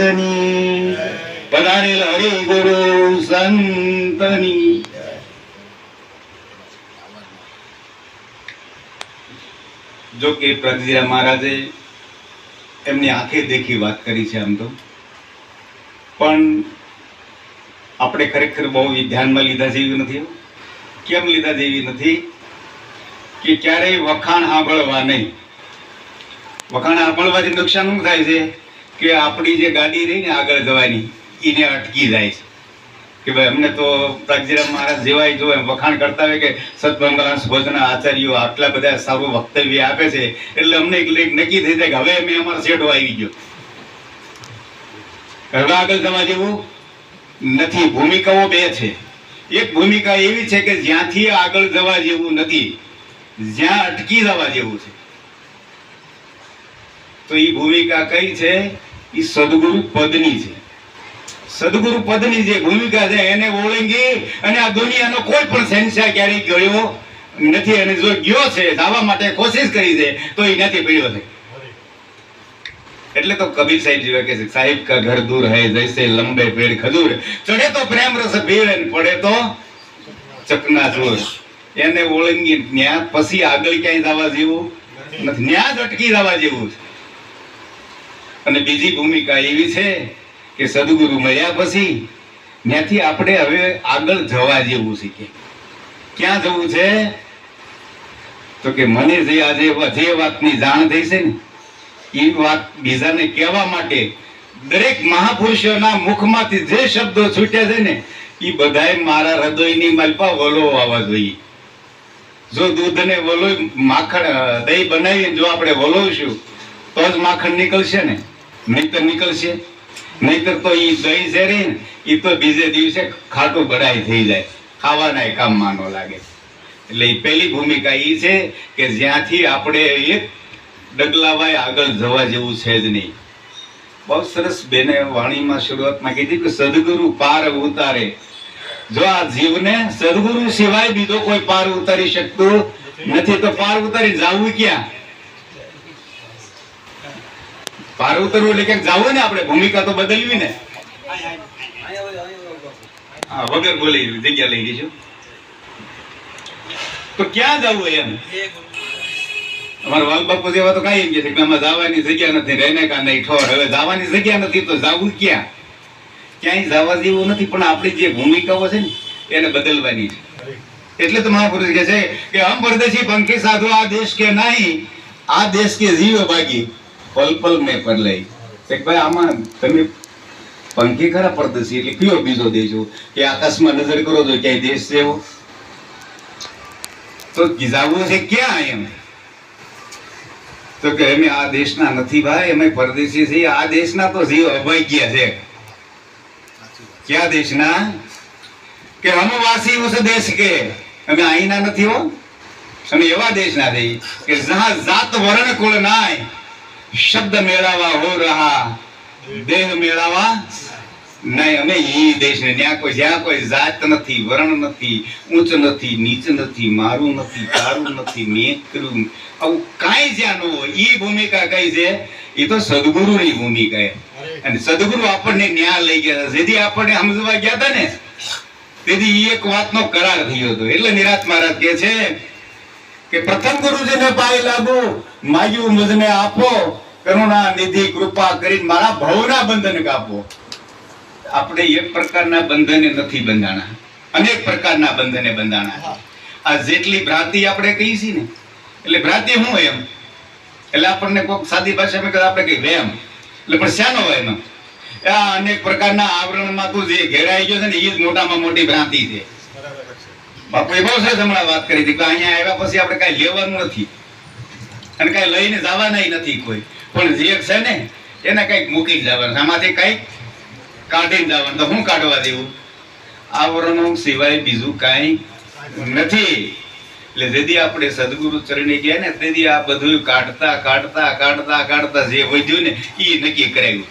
મહારાજની પધારેલ હરિગુરુ સંતની જો કે પ્રગજીરા મહારાજે એમની આંખે દેખી વાત કરી છે આમ તો. પણ આપણે ખરેખર બહુ ધ્યાનમાં લીધા જેવી નથી કેમ લીધા જેવી નથી? કે ક્યારેય વખાણ સાંભળવા નહીં. વખાણ સાંભળવાથી નુકસાન શું થાય છે? કે આપણી જે ગાડી રહી ને આગળ જવાની, એને અટકી જાય છે. કે ભાઈ, અમને તો પ્રાગજીરામ મહારાજ જેવાય જો વખાણ કરતા હોય કે સતમંગલાંશ ભોજના આચાર્યો આટલા બધા સારું વક્તવ્ય આપે છે, એટલે અમને એક નક્કી થઈ જાય કે હવે અમે અમારો શેઠો આવી ગયો. હવે આગળ જવા જેવું નથી. ભૂમિકાઓ બે છે. એક ભૂમિકા એવી છે કે જ્યાંથી આગળ જવા જેવું નથી, જ્યાં અટકી જવા જેવું છે. તો એ ભૂમિકા કઈ છે? એ સદગુરુ પદની છે. સદગુરુ પદની જે ભૂમિકા છે એને ઓળંગી અને આ દુનિયાનો કોઈ પણ શહેનશાહ ક્યારેય ગયો નથી અને જો ગયો છે, જવા માટે કોશિશ કરી છે, તો એ નથી પીડ્યો છે. એટલે તો કબીર સાહેબ જેવા કે સાહેબ, કા ઘર દૂર હૈ, જૈસે લંબે પેડ ખજૂર. ચડે તો પ્રેમ રસ પીવે અને પડે તો ચકના ચોર એને ઓળંગી ન્યા, પછી આગળ ક્યાંય જવા જેવું નથી. ન્યા જ અટકી જવા જેવું છે. અને બીજી ભૂમિકા એવી છે કે સદગુરુ મળ્યા પછી ત્યાંથી આપણે હવે આગળ જવા જેવું શીખે ક્યાં જવું છે? તો કે મને જે આજે જે વાતની જાણ થઈ છે ને એ વાત બીજાને કહેવા માટે દરેક મહાપુરુષોના મુખમાંથી જે શબ્દો છૂટ્યા છે ને એ બધાય મારા હૃદયની માલપા વલો આવવા જોઈએ. જો દૂધને વલો માખણ દહીં બનાવીને જો આપણે વલોવશું તો જ માખણ નીકળશે ને. નહીતર નીકળશે. નહીતર તો એ દહીં છે એ તો બીજે દિવસે ખાટું બડાઈ થઈ જાય. ખાવાના કામમાં ન લાગે. એટલે એ પહેલી ભૂમિકા એ છે કે જ્યાંથી આપણે એક ડગલાવાય આગળ જવા જેવું છે જ નહીં. બહુ સરસ બેને વાણીમાં શરૂઆતમાં કીધી કે સદગુરુ પાર ઉતારે. જો આ જીવને સદગુરુ સિવાય બીજો કોઈ પાર ઉતારી શકતું નથી, તો પાર ઉતારી જાવું ક્યાં? પાર ઉતરવું એટલે ક્યાંક જવું ને આપણે? ભૂમિકા તો બદલવી ને. હા, વગર બોલી જગ્યા લઈ લઈશું તો ક્યાં જવું એમ? અમારા વાલ બાપુ જેવા તો કઈ છે કે આમાં જવાની જગ્યા નથી, રહેને કા નહીં, ઠોર. હવે જવાની જગ્યા નથી તો જાવું ક્યાં? ક્યાંય જવા જેવું નથી, પણ આપણી જે ભૂમિકાઓ છે ને, એને બદલવાની છે. એટલે તો મહાપુરુષ કહે છે કે, હમ પરદેશી પંખી સાધુ, આ દેશ કે નહીં, આ દેશ કે જીવ ભાગી પલ પલ મેં પર ભાઈ, આમાં તમે પંખી ખરા પરદેશી એટલે કયો બીજો દેજો કે આકાશમાં નજર કરો તો ક્યાંય દેશ છે એવો? તો જાવું છે ક્યાં એમ? તો કે અમે આ દેશના નથી ભાઈ, અમે પરદેશી છીએ. આ દેશના તો જીવ અભાઈ ગયા છે. ક્યાં દેશના? કે હમ ઉસ દેશ કે? અમે અહીંના નથી હો. અમે એવા દેશના થઈ કે જહાં જાત વર્ણ કુળ નાય. શબ્દ મેળાવા હો રહા, દેહ મેળાવા નહીં. અમે એ દેશ ને ત્યાં કોઈ જ્યાં કોઈ જાત નથી, વરણ નથી, ઊંચ નથી, નીચ નથી, મારું નથી, તારું નથી મેં આવું કાંઈ જ્યાં ન હોય એ ભૂમિકા કઈ છે? એ તો સદગુરુની ભૂમિકા અને સદગુરુ આપણને ન્યાય લઈ ગયા જેથી આપણને સમજવા ગયા હતા ને, તેથી એક વાતનો કરાર થયો હતો. એટલે નિરાત મહારાજ કે છે કે પ્રથમ ગુરુજીને પાય લાગુ. માગ્યું મુજને આપો કરુણા નિધિ કૃપા કરીને મારા ભવના બંધન કાપો. આપણે એક પ્રકારના બંધને નથી બંધાણા. અનેક પ્રકારના બંધને બંધાણા. આ જેટલી ભ્રાંતિ આપણે કહી છીએ ને એટલે ભ્રાંતિ શું એમ? એટલે આપણને કોઈક સાદી ભાષામાં કદાચ આપણે કહીએ વેમ. એટલે પણ શાનો હોય એમ આ અનેક પ્રકારના આવરણમાં તું જે ઘેરાઈ ગયો છે ને એ જ મોટામાં મોટી ભ્રાંતિ છે. બાપુએ બહુ સરસ હમણાં વાત કરી હતી કે અહીંયા આવ્યા પછી આપણે કાંઈ લેવાનું નથી. અને કાંઈ લઈને જવાના નથી કોઈ. પણ જે છે ને, એને કંઈક મૂકી જવાનું. આમાંથી કંઈક કાઢીને જવાનું. તો હું કાઢવા દેવું? આવરણો સિવાય બીજું કાંઈ નથી. એટલે જેથી આપણે સદગુરુ ચરણે ગયા ને તેથી આ બધું કાઢતા કાઢતા કાઢતા કાઢતા જે વધ્યું ને એ નક્કી કરાયું.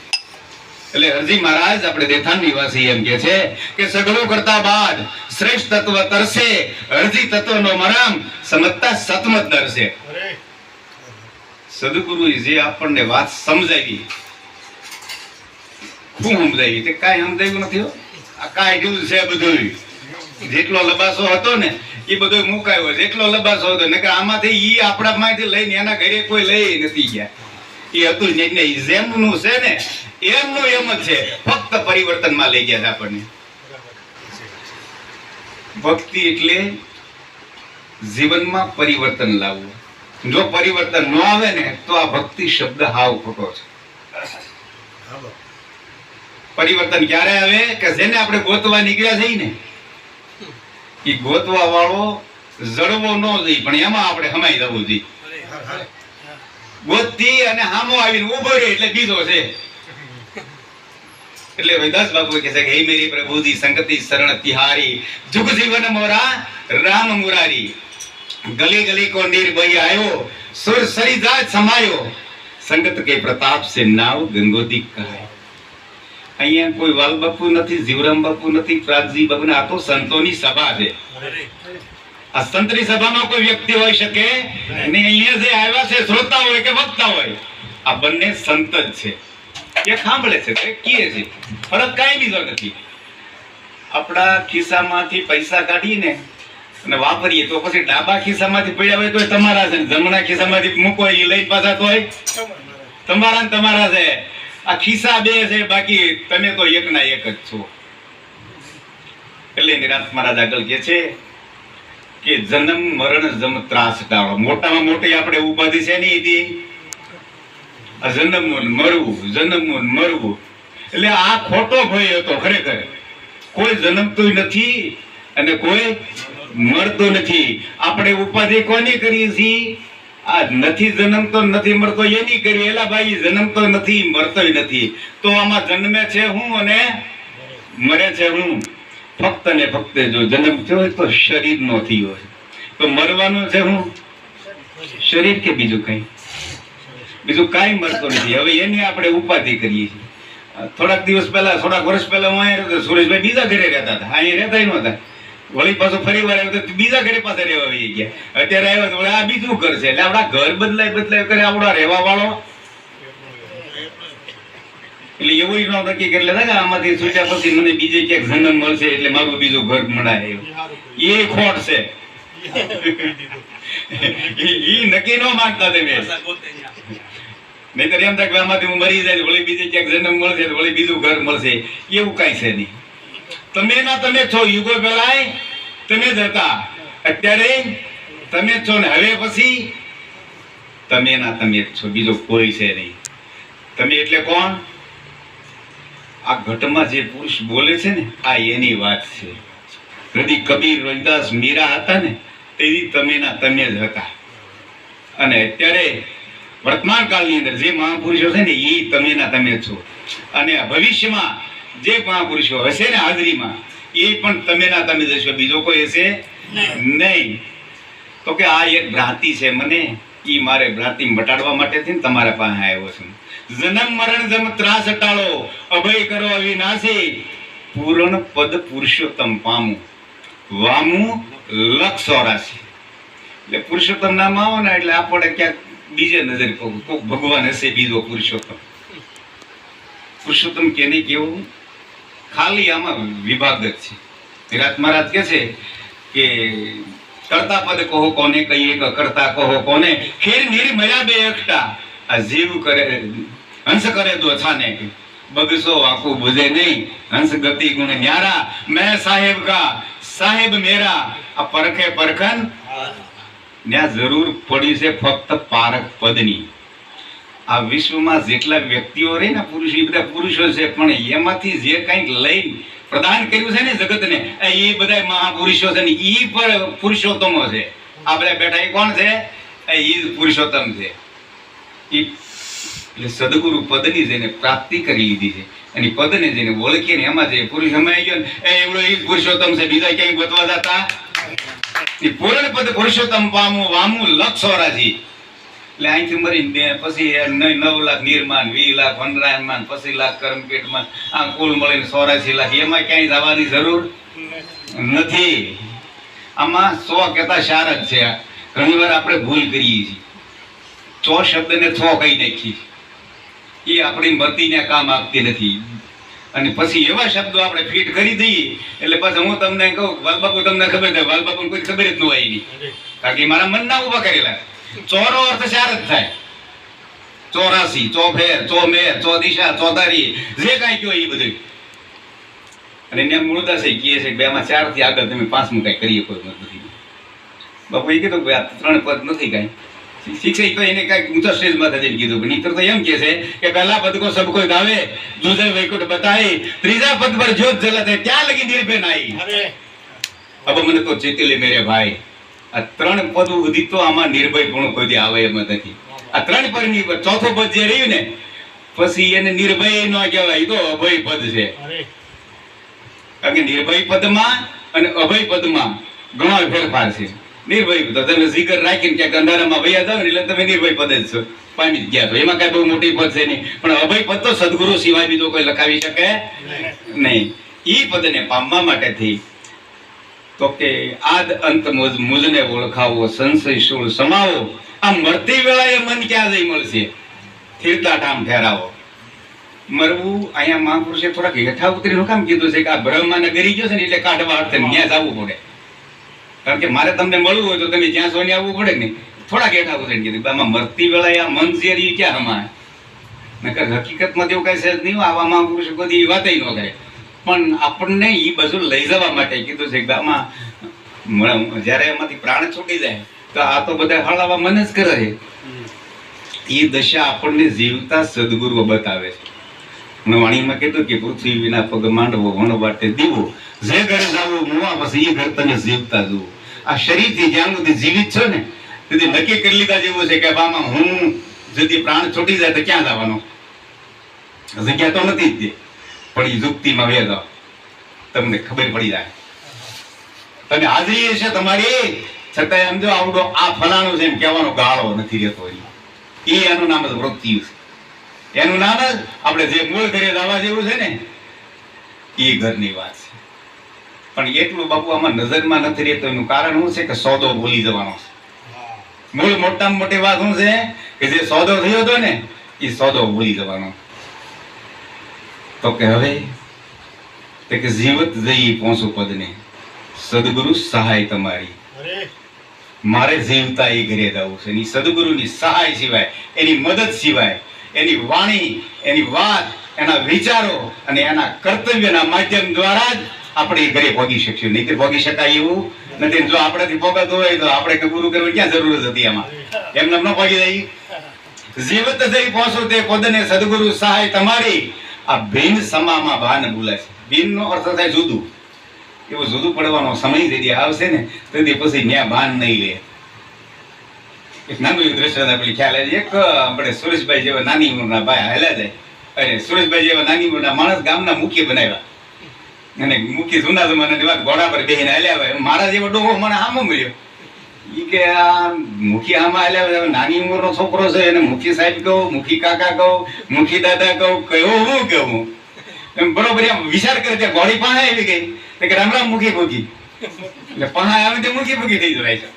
એટલે હરજી મહારાજ, આપણે દેથાન નિવાસી એમ કે છે કે સગળું કરતા બાદ શ્રેષ્ઠ તત્વ તરસે, હરજી તત્વનો મરામ સમજતા સતમત દરસે. સદગુરુ જે આપણને વાત સમજાવી, શું સમજાવી? તે કાંઈ સમજાવ્યું નથી આ કાંઈ જેવું છે બધું જેટલો લબાસો હતો ને, એ બધો મુકાયો. જેટલો લબાસો હતો, નકર આમાંથી ઈ આપણા માંથી લઈને એના ઘરે કોઈ લઈ નથી ગયા. એ હતું જ નહીં. ને જેમનું છે ને, એમનું એમ જ છે. ફક્ત પરિવર્તનમાં લઈ ગયા આપણને. ભક્તિ એટલે જીવનમાં પરિવર્તન લાવવું. જો પરિવર્તન ન આવે ને, તો આ ભક્તિ શબ્દ હાવ ખોટો છે. પરિવર્તન ક્યારે આવે? કે જેને આપણે ગોતવા નીકળ્યા છીએ ને એ ગોતવા વાળો જડવો ન જઈ, પણ એમાં આપણે હમાઈ જવું જોઈએ. ગોતી અને હામો આવીને ઊભો રહે એટલે બીજો છે. એટલે વૈદાસ બાપુ કહે છે કે, હે મેરી પ્રભુજી, સંગતિ, શરણ, તિહારી, જુગ જીવન મોરા, રામ મુરારી. ગલી ગલી કો નિર્ભય આયો સુર સરી જાત સમાયો સંગત કે પ્રતાપ સે નાવ ગંગોદી કહાય અહીંયા કોઈ વાલ બાપુ નથી જીવરામ બાપુ નથી પ્રાગજી બાપુ આ તો સંતોની સભા છે આ સંતની સભામાં કોઈ વ્યક્તિ હોઈ શકે ને અહીંયા જે આવ્યા છે શ્રોતા હોય કે વક્તા હોય આ બંને સંત જ છે। એ સાંભળે છે તે કીએ છે। ફરક કાંઈ બીજો નથી આપણા ખિસ્સામાંથી પૈસા કાઢીને અને વાપરીએ તો પછી ડાબા ખિસ્સામાંથી પડ્યા હોય તો તમારા છે જમણા ખિસ્સામાંથી મૂકો એ લઈ પાછા તો તમારા ને તમારા છે. આ ખિસ્સા બે છે, બાકી તમે તો એકના એક જ છો. એટલે નિરાંત મહારાજ આગળ કે છે કે જન્મ, મરણ, જમ, ત્રાસ ટાળો. મોટામાં મોટી આપણે ઉપાધિ છે હતી આ જન્મવું ને મરવું જન્મવું મરવું. એટલે આ ખોટો ભય હતો ખરેખર. કોઈ જન્મતું નથી અને કોઈ મરતું નથી. આપણે ઉપાધિ કોની કરીએ છીએ? આ નથી જન્મતો નથી મરતો એની કરી એલા ભાઈ જન્મતો નથી મરતોય નથી. તો આમાં જન્મે છે હું અને મરે છે હું? ફક્ત ને ફક્ત જો જન્મ થયો હોય તો શરીર નો થયો તો મરવાનું છે હું? શરીર કે બીજું કઈ? બીજું કાંઈ મળતું નથી. હવે એની આપણે ઉપાધિ કરીએ છીએ. થોડાક દિવસ પહેલા, થોડાક વર્ષ પહેલા હું અહીંયા રહેતો સુરેશભાઈ બીજા ઘરે રહેતા હતા. અહીંયા રહેતા નહોતા. વળી પાછો ફરી વાર આવ્યો તો બીજા ઘરે પાસે રહેવા આવી ગયા. અત્યારે આવ્યો તો આ બીજું છે. એટલે આપણા ઘર બદલાય બદલાય કરે આપણા રહેવા વાળો. એટલે એવું ન નક્કી કરી લેતા કે આમાંથી છૂટ્યા પછી મને બીજે ક્યાંક જન્મ મળશે એટલે મારું બીજું ઘર મળાય. એ ખોટ છે. ઈ નક્કી ન માંગતા તમે. નહીંતર એમ થાય કે આમાંથી હું મરી જાય વળી બીજે ક્યાંક જન્મ મળશે તો વળી બીજું ઘર મળશે. એવું કાંઈ છે નહીં. તમે ના તમે છો, યુગો પહેલાય તમે જ હતા. અત્યારે તમે છો ને હવે પછી તમે ના તમે છો, બીજો કોઈ છે નહીં. તમે એટલે કોણ? આ ઘટમાં જે પુરુષ બોલે છે ને, આ એની વાત છે. હૃદય કબીર, રવિદાસ, મીરા હતા ને, તેવી તમે ના તમે જ હતા. અને અત્યારે વર્તમાન કાળની અંદર જે મહાપુરુષો છે ને એ તમે ના તમે છો. અને ભવિષ્યમાં જે મહાપુરુષો હશે ને હાજરીમાં એ પણ તમે ના તમે જશો. બીજો કોઈ હશે? નહીં. તો કે આ એક ભ્રાંતિ છે મને એ મારે ભ્રાંતિ મટાડવા માટે થઈને તમારા પાસે આવ્યો છું. જન્મ મરણ જમ ત્રાસ હટાળો અભય કરો અવિનાશી. પૂરણ પદ પુરુષોત્તમ પામું. વામું લક્ષ ચોરાશી. એટલે પુરુષોત્તમ નામ આવો ને એટલે આપણે ક્યાંક બીજે નજર કોક ભગવાન હશે બીજો પુરુષોત્તમ. પુરુષોત્તમ કેને કેવું? ખાલી આમાં વિભાગ જ છે. વિરાટ મહારાજ કે છે કે કરતા પદ કહો કોને કહીએ કરતા કહો કોને? ખીર નીર બે એકટા. આ જીવ કરે હંસ કરે દો છાને બગસો આખું બુજે નહીં હંસ ગતિ ગુણ ન્યારા મેં સાહેબ કા સાહેબ મેરા. આ પરખે પરખન ત્યાં જરૂર પડી છે ફક્ત પારક પદની. આ વિશ્વમાં જેટલા વ્યક્તિઓ રહી ને પુરુષ, એ બધા પુરુષો છે, પણ એમાંથી જે કંઈક લઈને પ્રદાન કર્યું છે ને જગતને, એ બધા મહાપુરુષો છે ને એ પણ પુરુષોત્તમો છે. આ બેઠા એ કોણ છે? એ પુરુષોત્તમ છે. એટલે સદગુરુ પદની જેને પ્રાપ્તિ કરી લીધી છે. અને પદને જેને ઓળખીએ ને એમાં જે પુરુષ સમાઈ ગયો ને એવડો એ પુરુષોત્તમ છે. બીજા ક્યાંય બતવા જતા? પૂર્ણ પદ પુરુષોત્તમ પામું વામું લક્ષોરાજી. એટલે અહીંથી મરીને પછી નવ લાખ નિર્માણ, વીસ લાખ વનરાયણમાં પછી લાખ કરમપેટમાં આ કુલ મળીને ચોરાસી લાખ. એમાં ક્યાંય જવાની જરૂર નથી. આમાં સો કહેતા ચાર જ છે. ઘણીવાર આપણે ભૂલ કરીએ છીએ. ચો શબ્દને છો કહી નાખીએ એ આપણી મતીને કામ આપતી નથી. અને પછી એવા શબ્દો આપણે ફિટ કરી દઈએ, એટલે પછી હું તમને કહું વાલબાપુ તમને ખબર છે વાલબાપુ કોઈ ખબર જ ન એની. કારણ કે મારા મનના ઊભા કરેલા. ચોરો અર્થ ચાર જ થાય. ચોરાસી ચોફેર ચોમેર ચોદિશા ચોધારી જે કાંઈ કયો એ બધું અને એને મૂળદાસે કહે છે કે બે આમાં ચારથી આગળ તમે પાંચમું કાંઈ કરીએ કોઈ મત નથી. બાપુ એ કીધું કે આ ત્રણ પદ નથી કાંઈ. શિક્ષક તો એને કાંઈક ઊંચા સ્ટેજમાં થઈને કીધું. પણ નહીતર તો એમ કહે છે કે પહેલા પદ કો સબ કોઈ ગાવે દૂધે વૈકુટ બતાઈ ત્રીજા પદ પર જ્યોત જલતે ત્યાં લગી નિર્ભય નાઈ. હવે મને તો જીતી લે મેરે ભાઈ. આ ત્રણ પદ સુધી તો આમાં નિર્ભય પણ કોઈ આવે એમ નથી. આ ત્રણ પદની ચોથો પદ જે રહ્યું ને પછી એને નિર્ભય ન કહેવાય તો અભય પદ છે. કારણ કે નિર્ભય પદમાં અને અભય પદમાં ઘણો ફેરફાર છે. નિર્ભય પદ તમે જીગર રાખીને ક્યાંક અંધારામાં વયા જાવ ને એટલે તમે નિર્ભય પદ જ છો. પામી જ ગયા છો. એમાં કઈ બહુ મોટી પદ છે નહીં. પણ અભય પદ તો સદગુરુ સિવાય બીજો કોઈ લખાવી શકે નહીં. એ પદને પામવા માટેથી તો કે આદ અંત મુજ મુજને ઓળખાવો, સંશય શૂળ સમાવો. આ મરતી વેળાએ મન ક્યાં જઈ મળશે? સ્થિરતા ઠામ ઠેરાવો મરવું અહીંયા મહાપુરુષે થોડાક હેઠા ઉતરીનું કામ કીધું છે કે આ બ્રહ્માને ગરી ગયો છે ને એટલે કાઢવા અર્થે ત્યાં જવું પડે. કારણ કે મારે તમને મળવું હોય તો તમે જ્યાં સોને આવવું પડે ને થોડાક હેઠા ઉતરીને કીધું. આમાં મરતી વેળાએ આ મન છે એ ક્યાં હમાય નકર હકીકતમાં તેવું કાંઈ છે જ નહીં આવા મહાપુરુષો બધી વાતય ન કરે. પણ આપણને એ બધું લઈ જવા માટે કીધું છે કે આમાં જ્યારે એમાંથી પ્રાણ છૂટી જાય તો આ તો બધા હળાવા મને જ કરે છે. એ દશા આપણને જીવતા સદગુરુઓ બતાવે છે. મેં વાણીમાં કીધું કે પૃથ્વી વિના પગ માંડવો વણ વાટે દીવો જે ઘરે જાવું મુવા પછી એ ઘર તમે જીવતા જુઓ. આ શરીરથી જ્યાં સુધી જીવિત છો ને તેથી નક્કી કરી લીધા જેવું છે કે બામાં હું যদি પ્રાણ છૂટી જાય તો ક્યાં જવાનો? જગ્યા તો નથી જ તે. પણ એ યુક્તિમાં વેલો તમને ખબર પડી જાય. તમે હાજરી હશે તમારી, છતાંય એમ જો આવડો, આ ફલાણું છે એમ કહેવાનો ગાળો નથી રહેતો એ એનું નામ જ વૃત્તિ છે. એનું નામ જ આપણે જે મૂળ ઘરે લાવવા જેવું છે ને, એ ઘરની વાત છે. પણ એટલું બાપુ આમાં નજરમાં નથી રહેતો, એનું કારણ શું છે કે સોદો ભૂલી જવાનો છે. મૂળ મોટામાં મોટી વાત શું છે કે જે સોદો થયો હતો ને, એ સોદો ભૂલી જવાનો તો કે હવે તે કે જીવત જઈએ પહોંચો પદને. સદગુરુ સહાય તમારી. મારે જીવતા એ ઘરે જવું છે. એની સદગુરુની સહાય સિવાય એની મદદ સિવાય એની વાણી એની વાત એના વિચારો અને એના કર્તવ્યના માધ્યમ દ્વારા જ આપણે એ ઘરે ભોગી શકશું નહીં ભોગી શકાય એવું નથી. જો આપણાથી પહોંચાતું હોય તો આપણે કે ગુરુ કરવું ક્યાં જરૂર હતી એમાં એમને ન પહોંચી જાય જીવત જઈ પહોંચો તે પદને સદગુરુ સહાય તમારી. આ ભિન્ન સમામાં ભાન બોલાય છે. ભિન્ન અર્થ થાય જુદું. એવું જુદું પડવાનો સમય જેથી આવશે ને, તેથી પછી ન્યા ભાન નહીં લે એક નાનું એવું દ્રશ્ય આપણે ખ્યાલ આવે. એક આપણે સુરેશભાઈ જેવા નાની ઉંમરના ભાઈ હાલ્યા જાય અરે, સુરેશભાઈ જેવા નાની ઉંમરના માણસ ગામના મુખ્ય બનાવ્યા. અને મુખ્ય જૂના જમાનાની વાત ઘોડા પર બેહીને હાલ્યા હોય. મારા જેવો ડોહો મને આમ મળ્યો. ઈ કે આ મુખી આમાં એટલે નાની ઉંમરનો છોકરો છે એને મુખી સાહેબ કહું મુખી કાકા કહું મુખી દાદા કહું કયો હું કહું? એમ બરોબર એમ વિચાર કરે ત્યાં ઘોડી પાસે આવી ગઈ. કે રામ રામ મુખી ભૂખી. એટલે પાસે આવે તો મુખી ભૂખી થઈ જાય. છે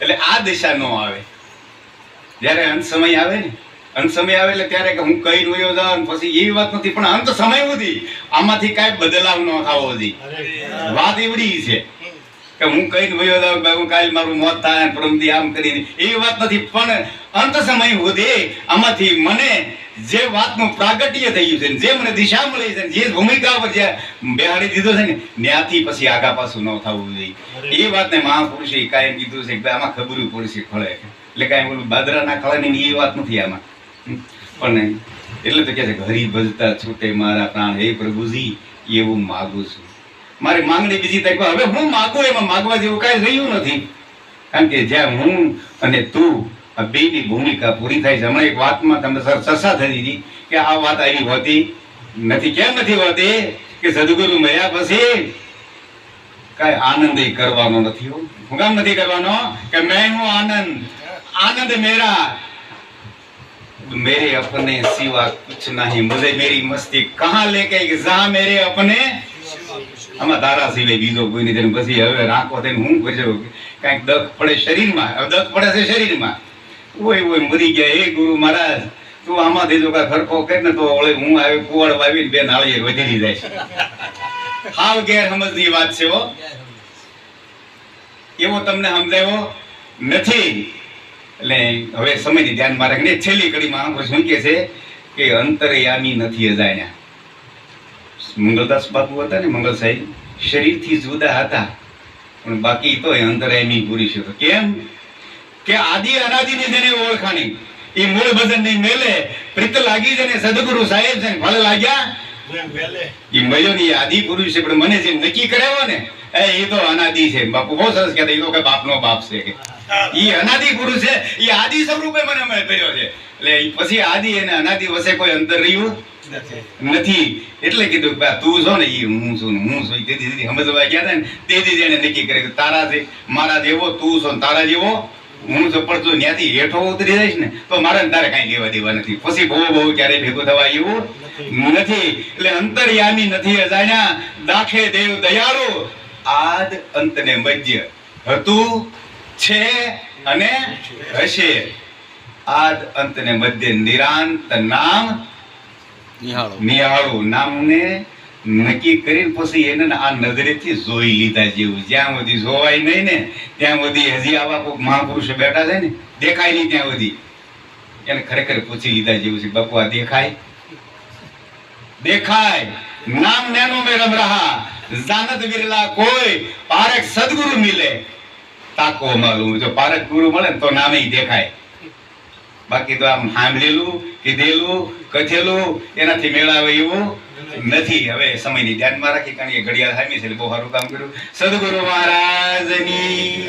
એટલે આ દિશા નો આવે. જ્યારે અંત સમય આવે ને અંત સમય આવે એટલે ત્યારે કે હું કઈ રહ્યો જાઉં પછી એવી વાત નથી પણ અંત સમય સુધી આમાંથી કાંઈ બદલાવ ન થવો જોઈએ વાત એવડી છે. કે હું કઈ કાલ મારું મોત થાય ને આમ કરીને. એવી વાત નથી પણ અંત સમય સુધી આમાંથી મને જે વાતનું પ્રાગટ્ય થયું છે જે મને દિશા મળી છે જે ભૂમિકા પર જે બેહાડી દીધો છે ને ત્યાંથી પછી આગા પાછું ન થવું જોઈએ. એ વાતને મહાપુરુષે કાંઈ કીધું છે કે આમાં ખબરું પડશે ખળે. એટલે કાંઈ બોલું બાદરાના ખળાની એ વાત નથી આમાં. પણ એટલે તો કહે છે કે હરી ભજતા છૂટે મારા પ્રાણ. હે પ્રભુજી એવું માગું છું. મારી માંગણી બીજી તક હવે હું માગું એમાં માગવા જેવું કાંઈ રહ્યું નથી કારણ કે જ્યાં હું અને તું આ બેની ભૂમિકા પૂરી થાય છે હમણાં એક વાતમાં તમને સર ચર્ચા થઈ હતી કે આ વાત આવી હોતી નથી કેમ નથી હોતી કે સદગુરુ મળ્યા પછી કાંઈ આનંદ કરવાનો નથી હો. હું કામ નથી કરવાનો કે મેં હું આનંદ આનંદ મેરા मेरे अपने सिवा कुछ नहीं मुझे मेरी मस्ती कहाँ लेके गई? जहाँ मेरे अपने આમાં તારા સિવાય બીજો કોઈ નહીં પછી હવે રાખો થઈને હું કરજો કાંઈક દખ પડે શરીરમાં, હવે દખ પડે છે શરીરમાં. ઓય ઓય મરી ગયા. હે ગુરુ મહારાજ, તું આમાંથી જો કાંઈ ખરખો કર ને તો ઓલે હું આવી, કુવાડ વાવીને બે નાળીએ વધેલી જાય છે. હાવ ગેરસમજની વાત છે હો. એવો તમને સમજાયો નથી. એટલે હવે સમયની ધ્યાનમાં રાખીને છેલ્લી કડીમાં આંખો શું કે છે કે અંતરયામી નથી અજાણ્યા. મંગલદાસ બાપુ હતા ને મંગલ સાહેબ શરીરથી જુદા હતા. પણ બાકી તો એ અંતરયામી પુરુષ હતો કેમ? કે આદિ અનાદિની જેને ઓળખાણી એ મૂળ ભજનની મેલે પ્રીત લાગી છે ને સદગુરુ સાહેબ છે ને ફળ લાગ્યા. એ મયોની આદિ પુરુષ છે પણ મને જે નક્કી કરાવ્યો ને એ એ તો અનાદિ છે. બાપુ બહુ સરસ કહેતા એ તો કે બાપનો બાપ છે કે. એ અનાદિ પુરુષ છે. એ આદિ સ્વરૂપે મને કર્યો છે. એટલે પછી આદિ અને અનાદિ વચ્ચે કોઈ અંતર રહ્યું નથી. એટલે કીધું કે તું છો ને એ હું છું ને હું છું. તેથી તેથી સમજવા ગયા હતા ને તેથી જ એને નક્કી કરે કે તારા છે મારા જેવો તું છો ને તારા જેવો હું છું. પણ તું ત્યાંથી હેઠો ઉતરી જઈશ ને તો મારે તારે કાંઈ લેવા દેવા નથી. પછી બહુ બહુ ક્યારેય ભેગું થવા એવું નથી. એટલે અંતરયામી નથી અજાણ્યા. દાખે દેવ દયાળુ. આદ અંત ને મધ્ય. હતું છે અને હશે. આદ અંત ને મધ્ય નિરાંત નામ નિહાળો. નિહાળું. નામને નક્કી કરીને પછી એને આ નજરેથી જોઈ લીધા જેવું. જ્યાં સુધી જોવાય નહીં ને ત્યાં સુધી હજી આવા કોઈ મહાપુરુષો બેઠા છે ને દેખાય નહીં ત્યાં સુધી. એને ખરેખર પૂછી લીધા જેવું છે. બકવા દેખાય? દેખાય. નામ મેં રમ રહા. જાનત વિરલા કોઈ પારક સદગુરુ મિલે. તાકો મળું જો પારક ગુરુ મળે તો નામે દેખાય. બાકી તો આમ સાંભળેલું કીધેલું, કથેલું, એનાથી મેળાવે એવું નથી. હવે સમયની ધ્યાનમાં રાખી, કારણ કે ઘડિયાળ હામી છે બહુ સારું કામ કર્યું. સદગુરુ મહારાજની.